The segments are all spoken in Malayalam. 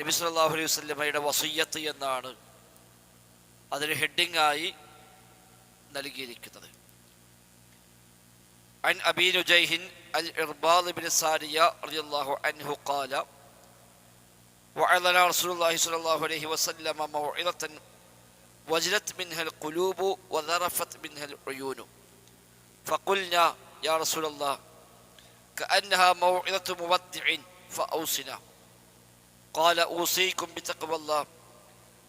നബി സല്ലല്ലാഹു അലൈഹി വസല്ലമയുടെ വസയ്യത്ത് എന്നാണ് അതിന് ഹെഡിങ്ങായി നൽകിയിരിക്കുന്നത് عن أبي نجيه الإرباض بن سارية رضي الله عنه قال وعظنا رسول الله صلى الله عليه وسلم موعظة وجلت منها القلوب وذرفت منها العيون فقلنا يا رسول الله كأنها موعظة مودع فأوصنا قال أوصيكم بتقوى الله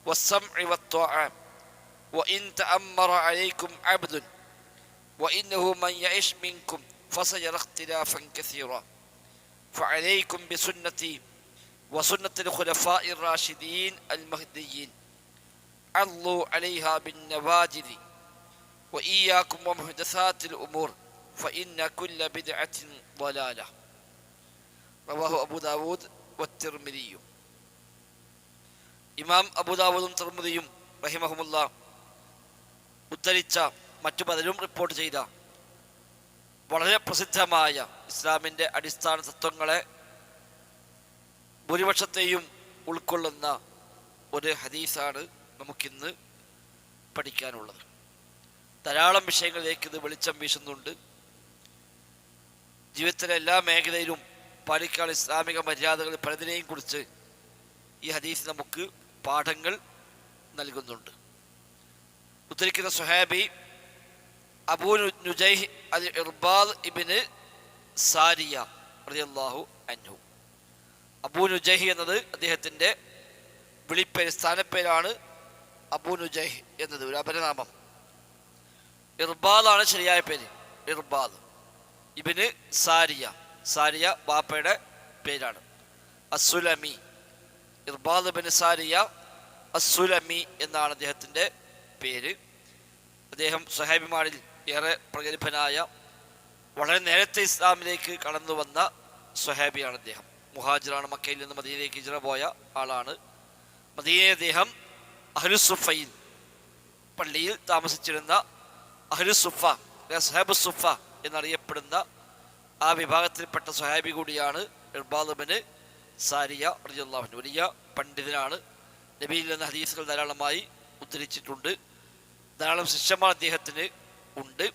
والسمع والطاعة وإن تأمر عليكم عبد وإنه من يعش منكم فسيرى اختلافا كثيرا. فعليكم بسنتي وسنة الخلفاء الراشدين المهديين. عضوا عليها بالنواجذ وإياكم ومحدثات الأمور فإن كل بدعة ضلالة. رواه أبو داود والترمذي. ഇമാം അബുദാവൂദും തിർമുദിയും റഹിമഹമുല്ല ഉദ്ധരിച്ച മറ്റു പലരും റിപ്പോർട്ട് ചെയ്ത വളരെ പ്രസിദ്ധമായ ഇസ്ലാമിന്റെ അടിസ്ഥാന തത്വങ്ങളെ ഭൂരിപക്ഷത്തെയും ഉൾക്കൊള്ളുന്ന ഒരു ഹദീസാണ് നമുക്കിന്ന് പഠിക്കാനുള്ളത്. ധാരാളം വിഷയങ്ങളിലേക്ക് ഇത് വെളിച്ചം വീശുന്നുണ്ട്. ജീവിതത്തിലെ എല്ലാ മേഖലയിലും പാലിക്കാനുള്ള ഇസ്ലാമിക മര്യാദകൾ പലതിനെയും കുറിച്ച് ഈ ഹദീസ് നമുക്ക് പാഠങ്ങൾ നൽകുന്നുണ്ട്. ഉദ്ധരിക്കുന്ന സുഹാബി അബൂ നുജൈഹ് അൽ ഇർബാദ് ഇബിന് സാരിയ റളിയല്ലാഹു അൻഹു. അബൂ നുജൈഹ് എന്നത് അദ്ദേഹത്തിന്റെ വിളിപ്പേര് സ്ഥാനപ്പേരാണ് അബൂ നുജൈഹ് എന്നത് ഒരു അപരനാമം. ഇർബാദാണ് ശരിയായ പേര് ഇർബാദ് ഇബിന് സാരിയ. സാരിയ ബാപ്പയുടെ പേരാണ്. അസുലമി ഇർബാദ് ബിൻ സാരിയ അസുലമി എന്നാണ് അദ്ദേഹത്തിന്റെ പേര്. അദ്ദേഹം സഹാബിമാരിൽ ഏറെ പ്രഗത്ഭനായ വളരെ നേരത്തെ ഇസ്ലാമിലേക്ക് കടന്നു വന്ന സ്വഹാബിയാണ് അദ്ദേഹം. മുഹാജിറാണ് മക്കയിൽ നിന്ന് മദീനയിലേക്ക് ഹിജറ പോയ ആളാണ്. മദീനയെ അദ്ദേഹം അഹ്ലുസുഫയിൽ പള്ളിയിൽ താമസിച്ചിരുന്ന അഹ്ലുസുഫ സഹാബ് സുഫ എന്നറിയപ്പെടുന്ന ആ വിഭാഗത്തിൽപ്പെട്ട സ്വഹാബി കൂടിയാണ് ഇർബാദുബിന് സാരിയ റളിയല്ലാഹു വലിയ പണ്ഡിതനാണ്. നബിയിൽ നിന്ന് ഹദീസുകൾ ധാരാളമായി ഉദ്ധരിച്ചിട്ടുണ്ട്. ധാരാളം ശിഷ്യന്മാർ അദ്ദേഹത്തിന് ഉണ്ട്.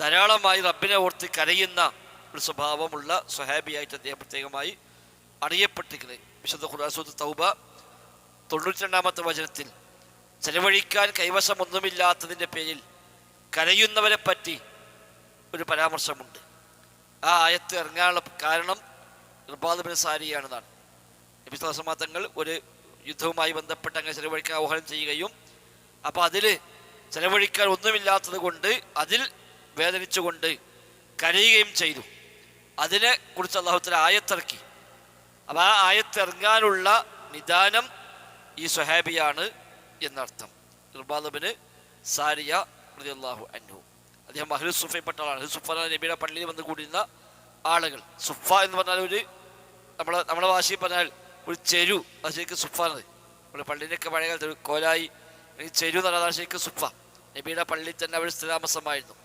ധാരാളമായി റബ്ബിനെ ഓർത്ത് കരയുന്ന ഒരു സ്വഭാവമുള്ള സ്വഹാബിയായിട്ട് അദ്ദേഹം പ്രത്യേകമായി അറിയപ്പെട്ടിരിക്കുന്നത് വിശുദ്ധ സൂറത്ത് തൗബ തൊണ്ണൂറ്റി രണ്ടാമത്തെ വചനത്തിൽ ചെലവഴിക്കാൻ കൈവശമൊന്നുമില്ലാത്തതിന്റെ പേരിൽ കരയുന്നവരെ പറ്റി ഒരു പരാമർശമുണ്ട്. ആ ആയത്ത് ഇറങ്ങാനുള്ള കാരണം നിർബാദബിന് സാരിയാണെന്നാണ് നബിസ്വലാസമാ തങ്ങൾ ഒരു യുദ്ധവുമായി ബന്ധപ്പെട്ട് അങ്ങനെ ചെലവഴിക്കാൻ ആഹ്വാനം ചെയ്യുകയും അപ്പോൾ അതിൽ ചെലവഴിക്കാൻ ഒന്നുമില്ലാത്തത് കൊണ്ട് അതിൽ വേദനിച്ചുകൊണ്ട് കരയുകയും ചെയ്തു. അതിനെ കുറിച്ച് അള്ളാഹുത്തല ആയത്തിറക്കി. അപ്പോൾ ആ ആയത്തിറങ്ങാനുള്ള നിദാനം ഈ സുഹാബിയാണ് എന്നർത്ഥം. നിർബാദബിന് സാരിയ റളിയല്ലാഹു അൻഹു. അദ്ദേഹം അഹ്ലുസുഫയിൽപ്പെട്ട ആളാണ്. സുഫ എന്ന നബിയുടെ പള്ളിയിൽ വന്ന് കൂടിയിരുന്ന ആളുകൾ. സുഫ എന്ന് പറഞ്ഞാൽ ഒരു നമ്മളെ നമ്മുടെ വാശി പറഞ്ഞാൽ ഒരു ചെരു അത് ശരിക്കും സുഫാണ്. നമ്മുടെ പള്ളിയിലൊക്കെ പഴയ കാലത്ത് ഒരു കോലായി ചെരു എന്ന് പറഞ്ഞാൽ ശരിക്കും സുഫ. നബിയുടെ പള്ളിയിൽ തന്നെ അവർ സ്ഥിരാമസമായിരുന്നു.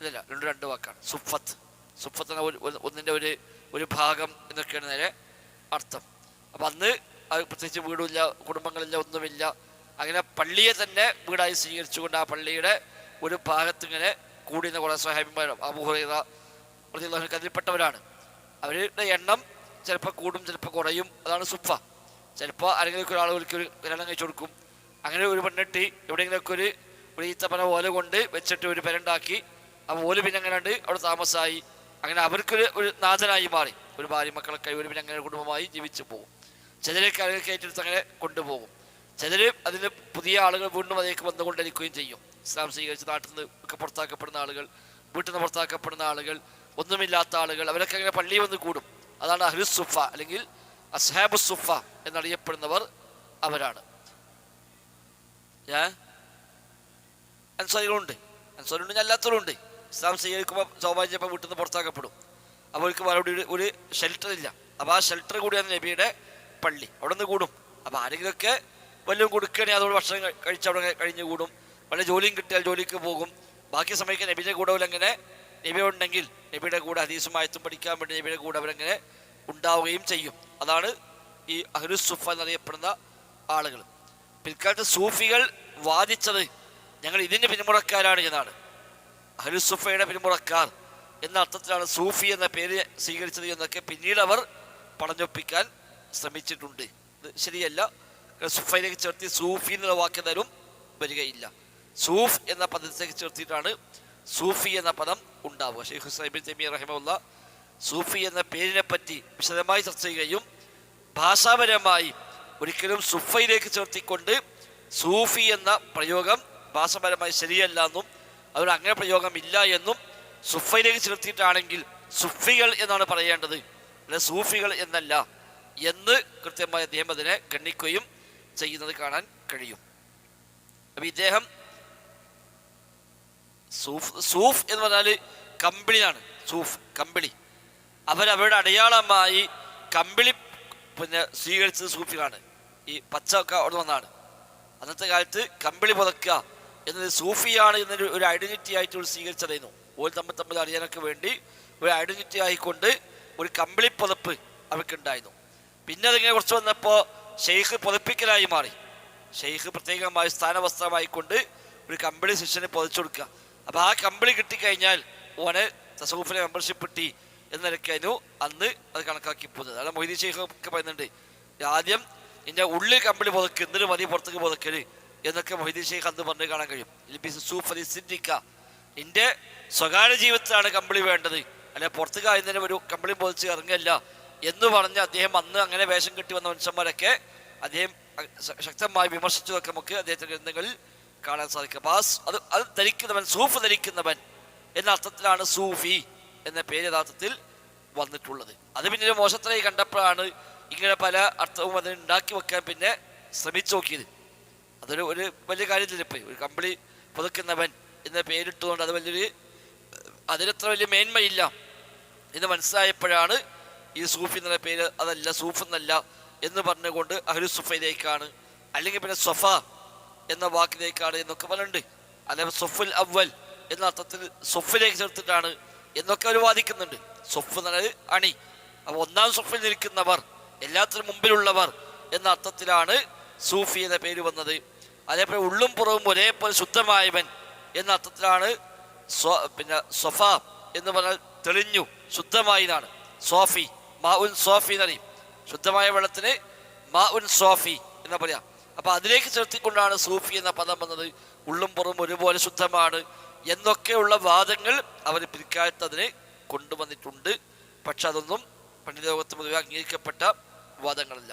ഇല്ല രണ്ട് രണ്ട് വാക്കാണ്. സുഫത്ത്. സുഫത്ത് എന്ന ഒരു ഒന്നിന്റെ ഒരു ഒരു ഭാഗം എന്നൊക്കെയാണ് നേരെ അർത്ഥം. അപ്പം അന്ന് അത് പ്രത്യേകിച്ച് വീടുമില്ല കുടുംബങ്ങളില്ല ഒന്നുമില്ല. അങ്ങനെ പള്ളിയെ തന്നെ വീടായി സ്വീകരിച്ചുകൊണ്ട് ആ പള്ളിയുടെ ഒരു ഭാഗത്ത് ഇങ്ങനെ കുറേ സ്വഹാബിമാരും അബുഹുറ പ്രതിള്ളാഹുക്ക് അതിൽപ്പെട്ടവരാണ്. അവരുടെ എണ്ണം ചിലപ്പോൾ കൂടും ചിലപ്പോൾ കുറയും. അതാണ് സുഫ. ചിലപ്പോൾ ആരെങ്കിലും ഒരാൾ ഒരിക്കൽ ഒരു കല്യാണം കഴിച്ചു കൊടുക്കും. അങ്ങനെ ഒരു പെണ്ണിട്ട് എവിടെയെങ്കിലുമൊക്കെ ഒരു ഒരു ഓല കൊണ്ട് വെച്ചിട്ട് ഒരു പെരുണ്ടാക്കി. ആ ഓൽ പിന്നെ അങ്ങനെ ഉണ്ട് അവിടെ താമസമായി അങ്ങനെ അവർക്കൊരു ഒരു നാഥനായി മാറി. ഒരു ഭാര്യ മക്കളൊക്കെ ഒരു പിന്നെ അങ്ങനെ കുടുംബമായി ജീവിച്ചു പോകും. ചിലരൊക്കെ ആളുകൾക്ക് കയറ്റെടുത്ത് അങ്ങനെ കൊണ്ടുപോകും. ചിലർ അതിന് പുതിയ ആളുകൾ വീണ്ടും അതിലേക്ക് വന്നുകൊണ്ടിരിക്കുകയും ചെയ്യും. ഇസ്ലാം സ്വീകരിച്ച് നാട്ടിൽ നിന്ന് ഒക്കെ പുറത്താക്കപ്പെടുന്ന ആളുകൾ വീട്ടിൽ നിന്ന് പുറത്താക്കപ്പെടുന്ന ആളുകൾ ഒന്നുമില്ലാത്ത ആളുകൾ അവരൊക്കെ അങ്ങനെ പള്ളിയിൽ വന്ന് കൂടും. അതാണ് അഹ്ലു സുഫ അല്ലെങ്കിൽ അസ്ഹാബുസുഫ എന്നറിയപ്പെടുന്നവർ അവരാണ്. ഏ അൻസാരികളുണ്ട്. അൻസാരികളുണ്ട് അല്ലാത്തവരുണ്ട്. ഇസ്ലാം സ്വീകരിക്കുമ്പോൾ സ്വാഭാവികം വീട്ടിൽ നിന്ന് പുറത്താക്കപ്പെടും അവർക്ക് അവിടെ ഒരു- ഷെൽട്ടർ ഇല്ല. അപ്പോൾ ആ ഷെൽട്ടർ കൂടിയാണ് നബിയുടെ പള്ളി. അവിടെ നിന്ന് കൂടും. അപ്പോൾ ആരെങ്കിലുമൊക്കെ വല്ലതും കൊടുക്കുകയാണെങ്കിൽ അതോട് ഭക്ഷണം കഴി- കഴിച്ച് അവിടെ കഴിഞ്ഞ് കൂടും. വല്ല ജോലിയും കിട്ടിയാൽ ജോലിക്ക് പോകും. ബാക്കി സമയത്ത് നബിയുടെ കൂടെ അവരങ്ങനെ നബി ഉണ്ടെങ്കിൽ നബിയുടെ കൂടെ ഹദീസുമായത്തും പഠിക്കാൻ വേണ്ടി നബിയുടെ കൂടെ അവരങ്ങനെ ഉണ്ടാവുകയും ചെയ്യും. അതാണ് ഈ അഹ്ലുസുഫ എന്നറിയപ്പെടുന്ന ആളുകൾ. പിൽക്കാലത്ത് സൂഫികൾ വാദിച്ചത് ഞങ്ങൾ ഇതിന്റെ പിന്മുറക്കാരാണ് എന്നാണ്. അഹ്ലുസുഫയുടെ പിന്മുറക്കാർ എന്ന അർത്ഥത്തിലാണ് സൂഫി എന്ന പേര് സ്വീകരിച്ചത് എന്നൊക്കെ പിന്നീട് അവർ പറഞ്ഞൊപ്പിക്കാൻ ശ്രമിച്ചിട്ടുണ്ട്. ഇത് ശരിയല്ല. സുഫയിലേക്ക് ചേർത്തി സൂഫി എന്നുള്ള വാക്ക് തരും വരികയില്ല. സൂഫ് എന്ന പദത്തിലേക്ക് ചേർത്തിയിട്ടാണ് സൂഫി എന്ന പദം ഉണ്ടാവുക. ഷെയ്ഖ് ഹുസൈബിൻ ജമീർ റഹിമുള്ള സൂഫി എന്ന പേരിനെ പറ്റി വിശദമായി ചർച്ച ചെയ്യുകയും ഭാഷാപരമായി ഒരിക്കലും സുഫയിലേക്ക് ചേർത്തിക്കൊണ്ട് സൂഫി എന്ന പ്രയോഗം ഭാഷാപരമായി ശരിയല്ല എന്നും അതുകൊണ്ട് അങ്ങനെ പ്രയോഗം ഇല്ല എന്നും സുഫയിലേക്ക് ചേർത്തിയിട്ടാണെങ്കിൽ സുഫികൾ എന്നാണ് പറയേണ്ടത്. അല്ലെ സൂഫികൾ എന്നല്ല എന്ന് കൃത്യമായി അദ്ദേഹം അതിനെ ഗണ്ണിക്കുകയും ചെയ്യുന്നത് കാണാൻ കഴിയും. അപ്പം ഇദ്ദേഹം സൂഫ് സൂഫ് എന്ന് പറഞ്ഞാൽ കമ്പിളിയാണ് സൂഫ് കമ്പിളി. അവരവരുടെ അടയാളമായി കമ്പിളി പിന്നെ സ്വീകരിച്ചത് സൂഫികളാണ്. ഈ പച്ച ഒക്കെ അവിടെ വന്നാണ്. അന്നത്തെ കാലത്ത് കമ്പിളി പുതക്കുക എന്നത് സൂഫിയാണ് എന്നൊരു ഒരു ഐഡന്റിറ്റി ആയിട്ട് ഒരു സ്വീകരിച്ചറിയുന്നു. ഓൾ തമ്മിൽ തമ്മിൽ അറിയാനൊക്കെ വേണ്ടി ഒരു ഐഡന്റിറ്റി ആയിക്കൊണ്ട് ഒരു കമ്പിളി പുതപ്പ് അവർക്കുണ്ടായിരുന്നു പിന്നെ അതിങ്ങനെ കുറച്ച് വന്നപ്പോൾ ഷെയ്ഖ് പുതപ്പിക്കലായി മാറി. ഷെയ്ഖ് പ്രത്യേകമായി സ്ഥാനവസ്ത്രമായിക്കൊണ്ട് ഒരു കമ്പിളി ശിഷ്യനെ പുതച്ചു കൊടുക്കുക. അപ്പൊ ആ കമ്പിളി കിട്ടിക്കഴിഞ്ഞാൽ ഓനെ തസൂഫിലെ മെമ്പർഷിപ്പ് കിട്ടി എന്ന നിലയ്ക്കായിരുന്നു അന്ന് അത് കണക്കാക്കി പോകുന്നത് അതാണ് മൊയ്തീ ഷെയ്ഖ് ഒക്കെ പറയുന്നുണ്ട്. ആദ്യം നിന്റെ ഉള്ളിൽ കമ്പിളി പുതക്ക് എന്നിട്ട് മതി പുറത്തേക്ക് പുതക്കൽ എന്നൊക്കെ മൊയ്തീൻ ഷെയ്ഖ് അന്ന് പറഞ്ഞു കാണാൻ കഴിയും. സൂഫ് അലി സിദ്ദിഖ സ്വകാര്യ ജീവിതത്തിലാണ് കമ്പിളി വേണ്ടത്. അല്ലെ പുറത്തേക്ക് ആയതിനെ ഒരു കമ്പിളി പൊതിച്ച് ഇറങ്ങല്ല എന്ന് പറഞ്ഞ് അദ്ദേഹം അന്ന് അങ്ങനെ വേഷം കെട്ടി വന്ന മനുഷ്യന്മാരൊക്കെ അദ്ദേഹം ശക്തമായി വിമർശിച്ചതൊക്കെ നമുക്ക് അദ്ദേഹത്തിന്റെ ഗ്രന്ഥങ്ങളിൽ കാണാൻ സാധിക്കും. അപ്പൊ ആ സ്- അത് അത് ധരിക്കുന്നവൻ സൂഫ് ധരിക്കുന്നവൻ എന്ന അർത്ഥത്തിലാണ് സൂഫി എന്ന പേര് യഥാർത്ഥത്തിൽ വന്നിട്ടുള്ളത്. അത് പിന്നെ ഒരു മോശത്തിലായി കണ്ടപ്പോഴാണ് ഇങ്ങനെ പല അർത്ഥവും അതിന് ഉണ്ടാക്കി വെക്കാൻ പിന്നെ ശ്രമിച്ചു നോക്കിയത്. അതൊരു ഒരു വലിയ കാര്യത്തില്ല ഇപ്പം ഒരു കമ്പിളി പുതുക്കുന്നവൻ എന്ന പേരിട്ടുകൊണ്ട് അത് വലിയൊരു അതിനത്ര വലിയ മേന്മയില്ല എന്ന് മനസ്സിലായപ്പോഴാണ് ഈ സൂഫി എന്ന പേര് അതല്ല സൂഫ് എന്നല്ല എന്ന് പറഞ്ഞുകൊണ്ട് അഹ്ലു സുഫയിലേക്കാണ് അല്ലെങ്കിൽ പിന്നെ സൊഫ എന്ന വാക്കിലേക്കാണ് എന്നൊക്കെ പറയുന്നുണ്ട് അല്ലെങ്കിൽ സൊഫുൽ അവൽ എന്ന അർത്ഥത്തിൽ സൊഫിലേക്ക് ചേർത്തിട്ടാണ് എന്നൊക്കെ അവർ വാദിക്കുന്നുണ്ട്. സൊഫ് എന്ന് പറഞ്ഞാൽ അണി. അപ്പൊ ഒന്നാം സൊഫിൽ നിൽക്കുന്നവർ എല്ലാത്തിനും മുമ്പിലുള്ളവർ എന്ന അർത്ഥത്തിലാണ് സൂഫി എന്ന പേര് വന്നത്. അതേപോലെ ഉള്ളും പുറവും ഒരേപോലെ ശുദ്ധമായവൻ എന്ന അർത്ഥത്തിലാണ് പിന്നെ സൊഫ എന്ന് പറഞ്ഞാൽ തെളിഞ്ഞു ശുദ്ധമായതാണ് സോഫി മാ ഉൻ സോഫി എന്നറിയും ശുദ്ധമായ വെള്ളത്തിന് മാ ഉൻ സോഫി എന്ന് പറയാം. അപ്പൊ അതിലേക്ക് ചേർത്തിക്കൊണ്ടാണ് സൂഫി എന്ന പദം വന്നത്. ഉള്ളും പുറം ഒരുപോലെ ശുദ്ധമാണ് എന്നൊക്കെയുള്ള വാദങ്ങൾ അവർ പിൽക്കാലത്ത് അതിനെ കൊണ്ടുവന്നിട്ടുണ്ട്. പക്ഷെ അതൊന്നും പണ്ഡിതലോകത്ത് പൊതുവെ അംഗീകരിക്കപ്പെട്ട വാദങ്ങളല്ല.